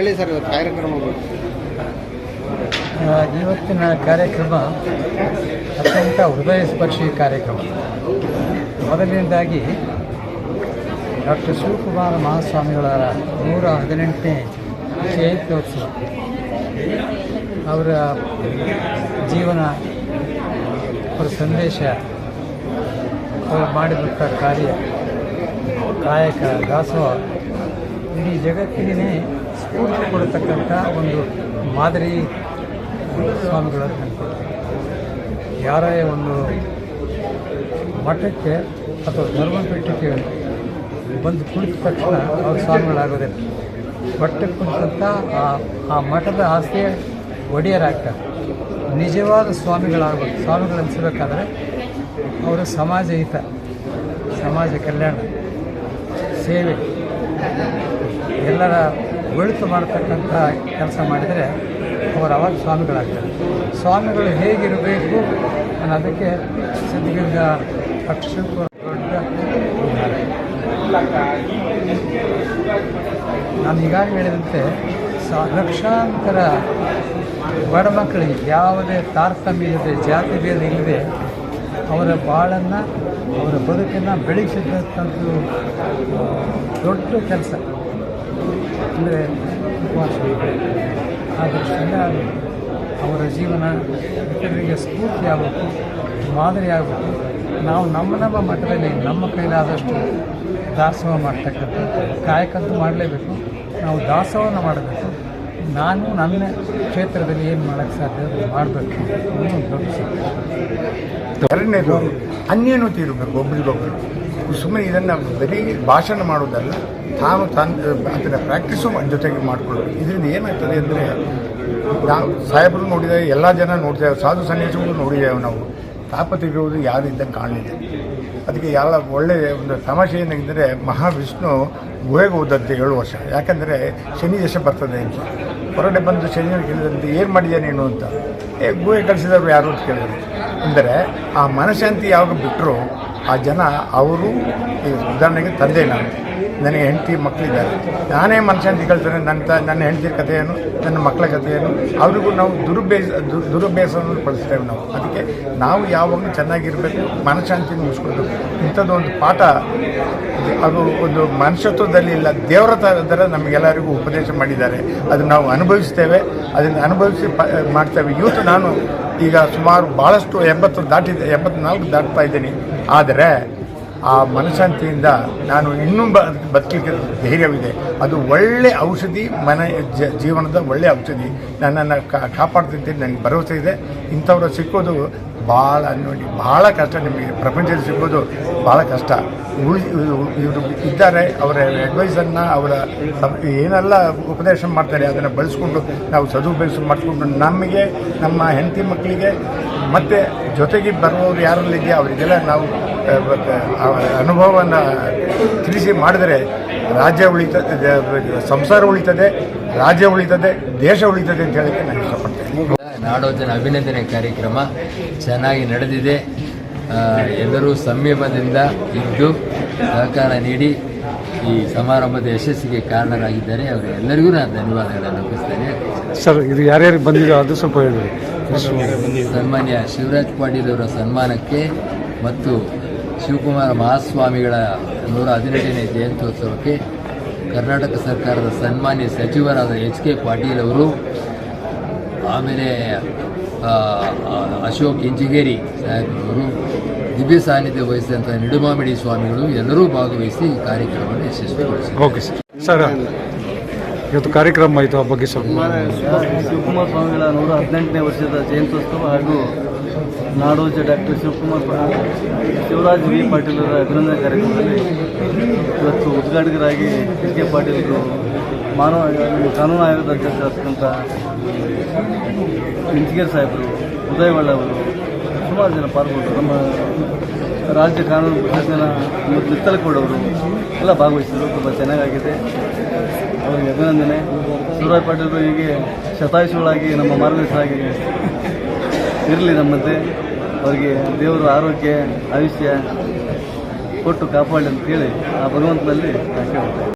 ಹೇಳಿ ಸರ್, ಇವತ್ತು ಕಾರ್ಯಕ್ರಮ ಇವತ್ತಿನ ಕಾರ್ಯಕ್ರಮ ಅತ್ಯಂತ ಹೃದಯ ಸ್ಪರ್ಶಿ ಕಾರ್ಯಕ್ರಮ. ಮೊದಲನೇದಾಗಿ ಡಾಕ್ಟರ್ ಶಿವಕುಮಾರ ಮಹಾಸ್ವಾಮಿಗಳ ನೂರ ಹದಿನೆಂಟನೇ ಜಯಂತ್ಯೋತ್ಸವ. ಅವರ ಜೀವನ ಅವರ ಸಂದೇಶ, ಅವರು ಮಾಡಿದಂಥ ಕಾರ್ಯ, ಕಾಯಕ, ದಾಸೋಹ, ಇಡೀ ಜಗತ್ತಿಗೆ ಸ್ಫೂರ್ತಿ ಕೊಡತಕ್ಕಂಥ ಒಂದು ಮಾದರಿ ಸ್ವಾಮಿಗಳು ಯಾರೇ ಒಂದು ಮಠಕ್ಕೆ ಅಥವಾ ಧರ್ಮಪೀಠಕ್ಕೆ ಬಂದು ಕುಳಿತ ತಕ್ಷಣ ಅವ್ರ ಸ್ವಾಮಿಗಳಾಗೋದಿಲ್ಲ ಮಠಕ್ಕೆ ಕುಳಿತಂಥ ಆ ಆ ಮಠದ ಆಸ್ತಿಯ ಒಡೆಯರಾಗ್ತಾರೆ. ನಿಜವಾದ ಸ್ವಾಮಿಗಳಾಗಬೇಕು. ಸ್ವಾಮಿಗಳು ಅನಿಸ್ಬೇಕಾದ್ರೆ ಅವರು ಸಮಾಜ ಹಿತ ಸಮಾಜ ಕಲ್ಯಾಣ, ಸೇವೆ. ಎಲ್ಲರ ಒಳಿತು ಮಾಡತಕ್ಕಂಥ ಕೆಲಸ ಮಾಡಿದರೆ ಅವರು ಅವಾಗ ಸ್ವಾಮಿಗಳಾಗ್ತಾರೆ ಸ್ವಾಮಿಗಳು ಹೇಗಿರಬೇಕು ಅನ್ನೋದಕ್ಕೆ ಸಿದ್ಧಗಂಗ ಪಕ್ಷಕ್ಕೂ ದೊಡ್ಡ. ನಾನು ಈಗಾಗಲೇ ಹೇಳಿದಂತೆ ಸ ಲಕ್ಷಾಂತರ ಬಡ ಮಕ್ಕಳಿಗೆ ಯಾವುದೇ ತಾರತಮ್ಯ ಇಲ್ಲದೆ ಜಾತಿ ಭೇದ ಇಲ್ಲದೆ ಅವರ ಬಾಳನ್ನು, ಅವರ ಬದುಕನ್ನು ಬೆಳೆಸಿದಂಥದ್ದು ದೊಡ್ಡ ಕೆಲಸ ಅಂದರೆ ಉಪವಾಸ ಆ ದೃಷ್ಟಿಯಿಂದ ಅವರ ಜೀವನ ಇತರರಿಗೆ ಸ್ಫೂರ್ತಿ ಆಗಬೇಕು, ಮಾದರಿ ಆಗಬೇಕು. ನಾವು ನಮ್ಮ ನಮ್ಮ ಮಟ್ಟದಲ್ಲಿ ನಮ್ಮ ಕೈಲಾದಷ್ಟು ದಾಸೋಹ ಮಾಡ್ತಕ್ಕಂಥ ಕಾಯಕಂತೂ ಮಾಡಲೇಬೇಕು. ನಾವು ದಾಸೋಹನ ಮಾಡಬೇಕು. ನಾನು ನನ್ನ ಕ್ಷೇತ್ರದಲ್ಲಿ ಏನು ಮಾಡೋಕ್ಕೆ ಸಾಧ್ಯ ಮಾಡಬೇಕು. ಎರಡನೇದು ಅನ್ಯನೂ ತೀರಬೇಕು ಒಬ್ಬರಿಗೊಬ್ಬರು ಸುಮ್ಮನೆ ಇದನ್ನು ಬರೀ ಭಾಷಣ ಮಾಡೋದಲ್ಲ. ತಾನು ತಾನು, ಅದನ್ನು ಪ್ರಾಕ್ಟೀಸು ಜೊತೆಗೆ ಮಾಡಿಕೊಳ್ಳೋದು. ಇದರಿಂದ ಏನಾಗ್ತದೆ ಅಂದರೆ, ನಾವು ಸಾಹೇಬರು ನೋಡಿದಾಗ ಎಲ್ಲ ಜನ ನೋಡ್ತೇವೆ ಸಾಧು ಸನ್ಯಾಸಿಗಳು ನೋಡಿದ್ದೇವೆ ನಾವು. ತಾಪತಿಗಿರುವುದು ಯಾರು ಇದ್ದಂಗೆ ಕಾಣಲಿಲ್ಲ. ಅದಕ್ಕೆ ಎಲ್ಲ ಒಳ್ಳೆಯ ಒಂದು ತಮಾಷೆ ಏನಾಗಿದ್ದರೆ ಮಹಾವಿಷ್ಣು ಗುಹೆಗೆ ಹೋದಂತೆ ಏಳು ವರ್ಷ. ಯಾಕಂದರೆ, ಶನಿ ದೇಶ ಬರ್ತದೆ ಅಂತ. ಹೊರಗಡೆ ಬಂದು ಶನಿ ಕೇಳಿದಂತೆ, ಏನು ಮಾಡಿದೆ ನೀನು? ಅಂತ. ಏ, ಗುಹೆ ಕಳಿಸಿದವರು ಯಾರು? ಅಂತ ಕೇಳಿದ್ರು. ಅಂದರೆ, ಆ ಮನಶಾಂತಿ ಯಾವಾಗ ಬಿಟ್ಟರು ಆ ಜನ ಅವರು ಉದಾಹರಣೆಗೆ ತಂದೆ ನಾನು. ನನಗೆ ಹೆಂಡತಿ ಮಕ್ಕಳಿದ್ದಾರೆ. ನಾನೇ ಮನುಷ್ಯನ ತಿಳ್ತೇನೆ ನನ್ನ ತ, ನನ್ನ ಹೆಂಡತಿ ಕಥೆಯನ್ನು, ನನ್ನ ಮಕ್ಕಳ ಕಥೆಯನ್ನು ಅವರಿಗೂ ನಾವು ದುರುಭ್ಯಾಸ ದುರುಭ್ಯಾಸವನ್ನು ಪಡಿಸ್ತೇವೆ ನಾವು. ಅದಕ್ಕೆ ನಾವು ಯಾವಾಗಲೂ ಚೆನ್ನಾಗಿರಬೇಕು ಮನಶಾಂತಿನ ಮುಗಿಸ್ಕೊಂಡು ಇಂಥದ್ದು ಒಂದು ಪಾಠ, ಅದು ಒಂದು ಮನುಷ್ಯತ್ವದಲ್ಲಿ ಇಲ್ಲ, ದೇವರ ಥರ ನಮಗೆಲ್ಲರಿಗೂ ಉಪದೇಶ ಮಾಡಿದ್ದಾರೆ. ಅದನ್ನು ನಾವು ಅನುಭವಿಸ್ತೇವೆ. ಅದನ್ನು ಅನುಭವಿಸಿ ಮಾಡ್ತೇವೆ. ಇವತ್ತು ನಾನು ಈಗ ಸುಮಾರು ಭಾಳಷ್ಟು ಎಂಬತ್ತು ದಾಟಿದೆ ಎಂಬತ್ನಾಲ್ಕು ದಾಟ್ತಾ ಇದ್ದೀನಿ. ಆದರೆ ಆ ಮನಶಾಂತಿಯಿಂದ ನಾನು ಇನ್ನೂ ಬ, ಬದುಕಲಿಕ್ಕೆ ಧೈರ್ಯವಿದೆ. ಅದು ಒಳ್ಳೆ ಔಷಧಿ, ಮನ ಜೀವನದ ಒಳ್ಳೆ ಔಷಧಿ. ನನ್ನನ್ನು ಕಾಪಾಡ್ತಿದ್ದೆ, ನನಗೆ ಭರವಸೆ ಇದೆ. ಇಂಥವ್ರು ಸಿಕ್ಕೋದು ಭಾಳ ನೋಡಿ ಭಾಳ ಕಷ್ಟ ನಿಮಗೆ. ಪ್ರಪಂಚದಲ್ಲಿ ಸಿಗೋದು ಭಾಳ ಕಷ್ಟ. ಉಳಿ, ಇವರು ಇದ್ದಾರೆ, ಅವರ ಅಡ್ವೈಸನ್ನು ಅವರ ಏನೆಲ್ಲ ಉಪದೇಶ ಮಾಡ್ತಾರೆ, ಅದನ್ನು ಬಳಸ್ಕೊಂಡು ನಾವು ಸದುಪಯೋಗ ಮಾಡಿಕೊಂಡು ನಮಗೆ, ನಮ್ಮ ಹೆಂಡತಿ ಮಕ್ಕಳಿಗೆ ಮತ್ತು ಜೊತೆಗೆ ಬರುವವರು ಯಾರಲ್ಲಿದೆಯೋ ಅವರಿಗೆಲ್ಲ ನಾವು ಅನುಭವವನ್ನು ತಿಳಿಸಿ ಮಾಡಿದರೆ ರಾಜ್ಯ ಉಳಿತದೆ, ಸಂಸಾರ ಉಳಿತದೆ, ರಾಜ್ಯ ಉಳಿತದೆ, ದೇಶ ಉಳಿತದೆ ಅಂತ ಹೇಳಕ್ಕೆ ನಾನು ಇಷ್ಟಪಡ್ತೇನೆ. ನಾಡೋಜನ ಅಭಿನಂದನೆ ಕಾರ್ಯಕ್ರಮ ಚೆನ್ನಾಗಿ ನಡೆದಿದೆ. ಎಲ್ಲರೂ ಸಂಯಮದಿಂದ ಇದ್ದು ಸಹಕಾರ ನೀಡಿ ಈ ಸಮಾರಂಭದ ಯಶಸ್ಸಿಗೆ ಕಾರಣರಾಗಿದ್ದಾರೆ. ಅವರೆಲ್ಲರಿಗೂ ನಾನು ಧನ್ಯವಾದಗಳನ್ನು ಅರ್ಪಿಸ್ತೇನೆ. ಸರ್ ಇದು ಯಾರ್ಯಾರಿಗೆ ಬಂದಿದೆ ಅದು ಸ್ವಲ್ಪ ಹೇಳಿ. ಸನ್ಮಾನ್ಯ ಶಿವರಾಜ್ ಪಾಟೀಲ್ ಅವರ ಸನ್ಮಾನಕ್ಕೆ ಮತ್ತು ಶಿವಕುಮಾರ ಮಹಾಸ್ವಾಮಿಗಳ ನೂರ ಹದಿನೆಂಟನೇ ಜಯಂತ್ಯೋತ್ಸವಕ್ಕೆ ಕರ್ನಾಟಕ ಸರ್ಕಾರದ ಸನ್ಮಾನ್ಯ ಸಚಿವರಾದ ಎಚ್ ಕೆ ಪಾಟೀಲ್ ಅವರು ಆಮೇಲೆ ಅಶೋಕ್ ಇಂಜಿಗೇರಿ ಸಾಹೇಬರವರು ದಿವ್ಯ ಸಾನ್ನಿಧ್ಯ ವಹಿಸಿದಂಥ ನಿಡುಮಾಮಿಡಿ ಸ್ವಾಮಿಗಳು ಎಲ್ಲರೂ ಭಾಗವಹಿಸಿ ಈ ಕಾರ್ಯಕ್ರಮವನ್ನು ಯಶಸ್ವಿಗೊಳಿಸಿದ್ದಾರೆ. Okay sir. ಸರ್ ಇವತ್ತು ಕಾರ್ಯಕ್ರಮ ಆಯಿತು ಆ ಬಗ್ಗೆ ಸ್ವಲ್ಪ ಶಿವಕುಮಾರ ಸ್ವಾಮಿಗಳ ನೂರ ಹದಿನೆಂಟನೇ ವರ್ಷದ ಜಯಂತ್ಯೋತ್ಸವ ಹಾಗೂ ನಾಡೋಜ ಡಾಕ್ಟರ್ ಶಿವಕುಮಾರ್ ಸ್ವಾಮಿ ಶಿವರಾಜ್ ವಿ ಪಾಟೀಲರ ಅವರ ಅಭಿನಂದನೆ ಕಾರ್ಯಕ್ರಮದಲ್ಲಿ ಇವತ್ತು ಉದ್ಘಾಟಕರಾಗಿ ಎಸ್ ಕೆ ಪಾಟೀಲರು ಮಾನವ ಕಾನೂನು ಆಯೋಗದ ಅಧ್ಯಕ್ಷರಾದಂಥ ಇಂಚಿಗೇರ್ ಸಾಹೇಬರು ಉದಯವಾಳ ಅವರು ಸುಮಾರು ಜನ ಪಾಲ್ಗೊಂಡರು ನಮ್ಮ ರಾಜ್ಯ ಕಾನೂನು ಪ್ರಶಾಸನ ಅವರು ಎಲ್ಲ ಭಾಗವಹಿಸಿದರು. ತುಂಬ ಚೆನ್ನಾಗಾಗಿದೆ. ಅವರಿಗೆ ಅಭಿನಂದನೆ. ಶಿವರಾಜ್ ಪಾಟೀಲ್ ಹೀಗೆ ಶತಾಯುಷಗಳಾಗಿ ನಮ್ಮ ಮಾರ್ಗದರ್ಶನಾಗಿ ಇರಲಿ ನಮ್ಮಂತೆ. ಅವರಿಗೆ ದೇವರ ಆರೋಗ್ಯ, ಆಯುಷ್ಯ ಕೊಟ್ಟು ಕಾಪಾಡಲಿ ಅಂತೇಳಿ ಆ ಭಗವಂತನಲ್ಲಿ ನಾನು ಕೇಳ್ತೇನೆ